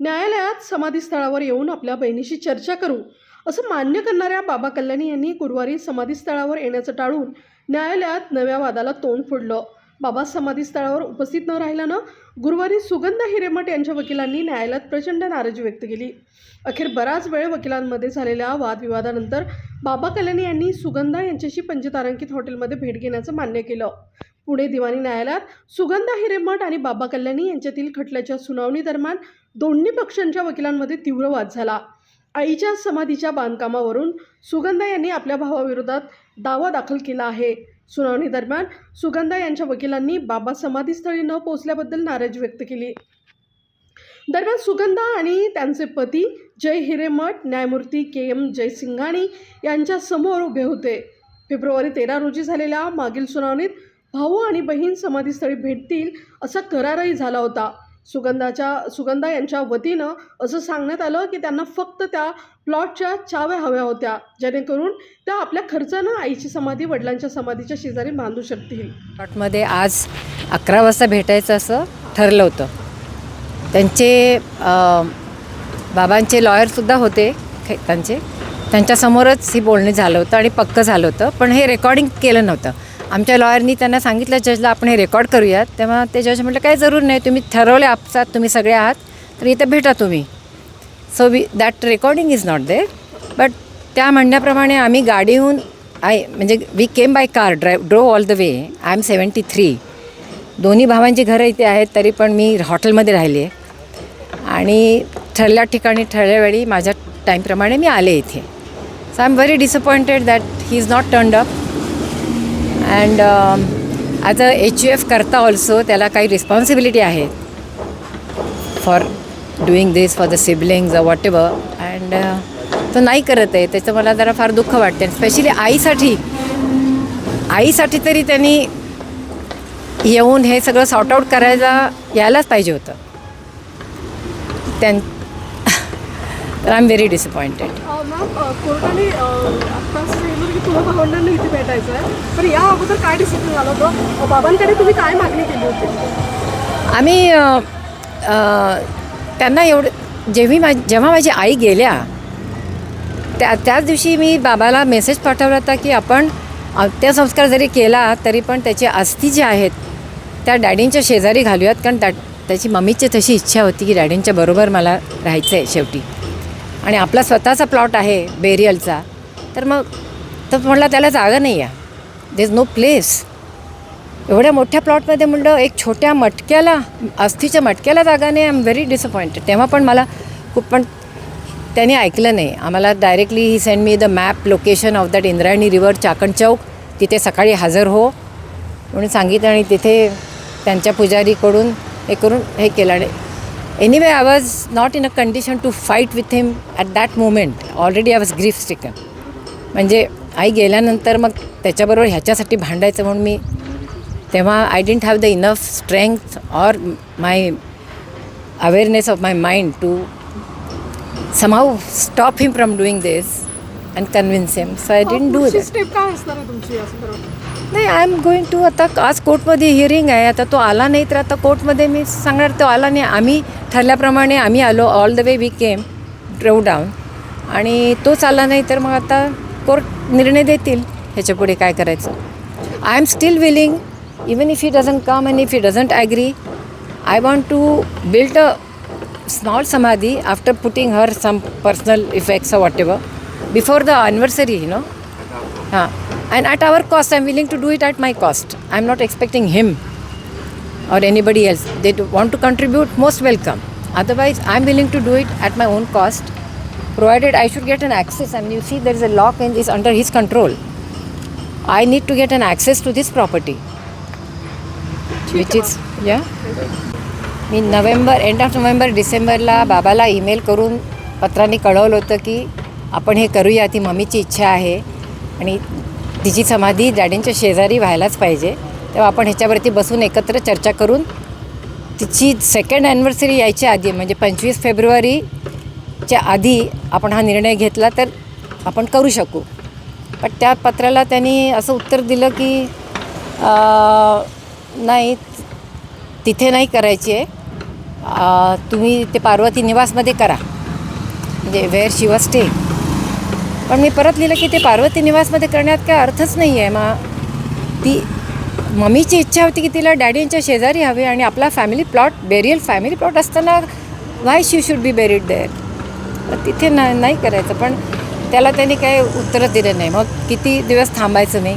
न्यायालयात समाधीस्थळावर येऊन आपल्या बहिणीशी चर्चा करू असं मान्य करणाऱ्या बाबा कल्याणी यांनी गुरुवारी समाधीस्थळावर येण्याचं टाळून न्यायालयात नव्या वादाला तोंड फोडलं. बाबा समाधीस्थळावर उपस्थित न राहिल्यानं गुरुवारी सुगंधा हिरेमठ यांच्या वकिलांनी न्यायालयात प्रचंड नाराजी व्यक्त केली. अखेर बराच वेळ वकिलांमध्ये झालेल्या वादविवादानंतर बाबा कल्याणी यांनी सुगंधा यांच्याशी पंचतारांकित हॉटेलमध्ये भेट घेण्याचं मान्य केलं. पुणे दिवाणी न्यायालयात सुगंधा हिरेमठ आणि बाबा कल्याणी यांच्यातील खटल्याच्या सुनावणी दरम्यान दोन्ही पक्षांच्या वकिलांमध्ये तीव्र वाद झाला. आईच्या समाधीच्या बांधकामावरून सुगंधा यांनी आपल्या भावाविरोधात दावा दाखल केला आहे. सुनावणी दरम्यान सुगंधा यांच्या वकिलांनी बाबा समाधीस्थळी न पोहोचल्याबद्दल नाराजी व्यक्त केली. दरम्यान सुगंधा आणि त्यांचे पती जय हिरेमठ न्यायमूर्ती के एम जयसिंघाणी यांच्या समोर उभे होते. फेब्रुवारी तेरा रोजी झालेल्या मागील सुनावणीत भाऊ आणि बहीण समाधीस्थळी भेटतील असा करारही झाला होता. सुगंधाच्या सुगंधा यांच्या वतीनं असं सांगण्यात आलं की त्यांना फक्त त्या प्लॉटच्या चाव्या हव्या होत्या. जेणेकरून त्या आपल्या खर्चानं आईची समाधी वडिलांच्या समाधीच्या शेजारी बांधू शकतील. प्लॉटमध्ये आज अकरा वाजता भेटायचं असं ठरलं होतं. त्यांचे बाबांचे लॉयरसुद्धा होते खे- त्यांचे. त्यांच्यासमोरच ही बोलणी झालं होतं आणि पक्कं झालं होतं पण हे रेकॉर्डिंग केलं नव्हतं. आमच्या लॉयरनी त्यांना सांगितलं जजला आपण हे रेकॉर्ड करूयात. तेव्हा ते जज म्हटलं काही जरूर नाही तुम्ही ठरवले आपसात तुम्ही सगळे आहात तर इथे भेटा तुम्ही. So we that recording is not there but त्या म्हणण्याप्रमाणे आम्ही गाडीहून आय म्हणजे we came by car drive drove all the way I am seventy three दोन्ही भावांची घरं इथे आहेत तरी पण मी हॉटेलमध्ये राहिली आहे. आणि ठरल्या ठिकाणी ठरल्या वेळी माझ्या टाईमप्रमाणे मी आले इथे. So I am very disappointed that he is not turned up and as a H U F करता ऑल्सो त्याला काही रिस्पॉन्सिबिलिटी आहे for doing this for the siblings whatever and तो नाही करत आहे त्याचं मला जरा फार दुःख वाटते स्पेशली आईसाठी आईसाठी तरी त्यांनी येऊन हे सगळं सॉर्ट आऊट करायला यायलाच पाहिजे होतं त्यां तर I am very disappointed ma'am इथे भेटायचं आहे. पण या अगोदर काय डिसिजन झालं होतं? बाबांकडे तुम्ही काय मागणी केली होती? आम्ही त्यांना एवढं जेव्हा मा जेव्हा माझी आई गेल्या त्या त्याच दिवशी मी बाबाला मेसेज पाठवला होता की आपण अंत्यसंस्कार जरी केला तरी पण त्याची अस्थी जी आहेत त्या डॅडींच्या शेजारी घालूयात कारण त्या त्याची मम्मीची तशी इच्छा होती की डॅडींच्या बरोबर मला राहायचं आहे शेवटी. आणि आपला स्वतःचा प्लॉट आहे बेरियलचा तर मग तर म्हटलं त्याला जागा नाही आहे दे इज नो प्लेस एवढ्या मोठ्या प्लॉटमध्ये म्हणलं एक छोट्या मटक्याला अस्थीच्या मटक्याला जागा नाही आय एम व्हेरी डिसअपॉइंटेड तेव्हा पण मला खूप पण त्यांनी ऐकलं नाही. आम्हाला directly he send me the map location of that Indrayani river Chakan Chowk. तिथे सकाळी हजर हो. म्हणून सांगितलं आणि तिथे त्यांच्या पुजारीकडून हे करून हे केलं. आणि anyway I was not in a condition to fight with him at that moment already I was grief stricken म्हणजे आई गेल्यानंतर मग त्याच्याबरोबर ह्याच्यासाठी भांडायचं म्हणून मी तेव्हा I didn't have the enough strength or my awareness of my mind to somehow stop him from doing this and convince him so I didn't do नाही आय एम गोइंग टू आता आज कोर्टमध्ये हिअरिंग आहे. आता तो आला नाही तर आता कोर्टमध्ये मी सांगणार तो आला नाही. आम्ही ठरल्याप्रमाणे आम्ही आलो. All the way we came drove down आणि तोच आला नाही तर मग आता कोर्ट निर्णय देतील ह्याच्या पुढे काय करायचं I am still willing even if he doesn't come and if he doesn't agree I want to build a small samadhi after putting her some personal effects or whatever before the anniversary you know huh. and at our cost i'm willing to do it at my cost i'm not expecting him or anybody else they do want to contribute most welcome otherwise i'm willing to do it at my own cost provided i should get an access i mean you see there is a lock and is under his control. I need to get an access to this property. Which is yeah? मी November end of November डिसेंबरला बाबाला email करून पत्रांनी कळवलं होतं की आपण हे करूया ती मम्मीची इच्छा आहे. आणि तिची समाधी डॅडींच्या शेजारी व्हायलाच पाहिजे. तेव्हा आपण ह्याच्यावरती बसून एकत्र चर्चा करून तिची सेकंड ॲनिव्हर्सरी यायच्या आधी म्हणजे पंचवीस फेब्रुवारी च्या आधी आपण हा निर्णय घेतला तर आपण करू शकू. पण त्या पत्राला त्यांनी असं उत्तर दिलं की नाही तिथे नाही करायची. आहे तुम्ही ते पार्वती निवासमध्ये करा. म्हणजे वेअर शिव स्टे पण मी परत लिहिलं की ते पार्वती निवासमध्ये करण्यात काय अर्थच नाही आहे मग ती मम्मीची इच्छा होती की तिला डॅडींच्या शेजारी हवी आणि आपला family plot burial family plot असताना why she should be buried there तिथे ना नाही करायचं. पण त्याला त्यांनी काही उत्तरं दिलं नाही. मग किती दिवस थांबायचं मी?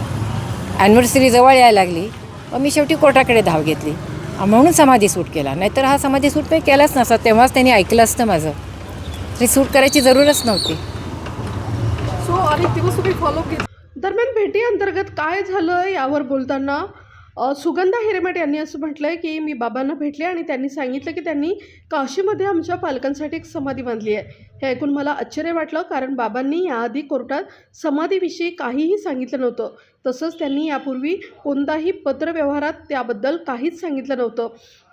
ॲनिव्हर्सरी जवळ यायला लागली. मग मी शेवटी कोर्टाकडे धाव घेतली. म्हणून समाधी सूट केला. नाहीतर हा समाधी सूट मी केलाच नसता. तेव्हाच त्यांनी ऐकलं असतं माझं. तरी सूट करायची जरूरच नव्हती. सो अनेक दिवस तुम्ही फॉलो केला. दरम्यान भेटी अंतर्गत काय झालं यावर बोलताना सुगंधा हिरेमठ यांनी असं म्हटलं आहे की मी बाबांना भेटले आणि त्यांनी सांगितलं की त्यांनी काशीमध्ये आमच्या पालकांसाठी एक समाधी बांधली आहे. हे ऐकून मला आश्चर्य वाटलं कारण बाबांनी याआधी कोर्टात समाधीविषयी काहीही सांगितलं नव्हतं. तसंच त्यांनी यापूर्वी कोणताही पत्रव्यवहारात त्याबद्दल काहीच सांगितलं नव्हतं.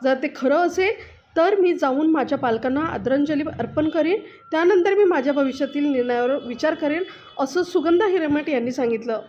जर ते खरं असेल तर मी जाऊन माझ्या पालकांना आदरांजली अर्पण करीन. त्यानंतर मी माझ्या भविष्यातील निर्णयावर विचार करेन असं सुगंधा हिरेमठ यांनी सांगितलं.